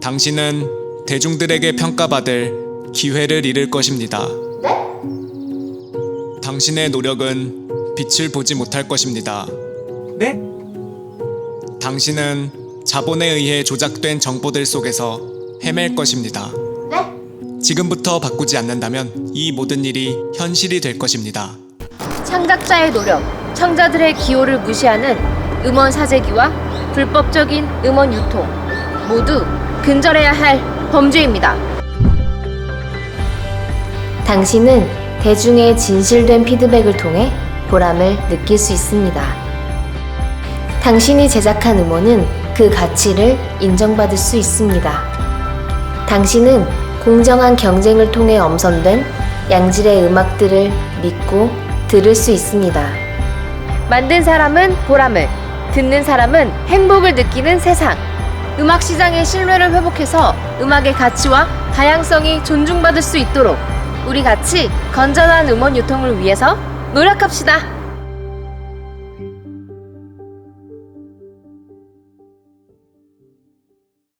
당신은 대중들에게 평가받을 기회를 잃을 것입니다. 당신의 노력은 빛을 보지 못할 것입니다. 네? 당신은 자본에 의해 조작된 정보들 속에서 헤맬 것입니다. 지금부터 바꾸지 않는다면 이 모든 일이 현실이 될 것입니다. 창작자의 노력, 청자들의 기호를 무시하는 음원 사재기와 불법적인 음원 유통 모두 근절해야 할 범죄입니다. 당신은 대중의 진실된 피드백을 통해 보람을 느낄 수 있습니다. 당신이 제작한 음원은 그 가치를 인정받을 수 있습니다. 당신은 공정한 경쟁을 통해 엄선된 양질의 음악들을 믿고 들을 수 있습니다. 만든 사람은 보람을, 듣는 사람은 행복을 느끼는 세상. 음악 시장의 신뢰를 회복해서 음악의 가치와 다양성이 존중받을 수 있도록 우리 같이 건전한 음원 유통을 위해서 노력합시다.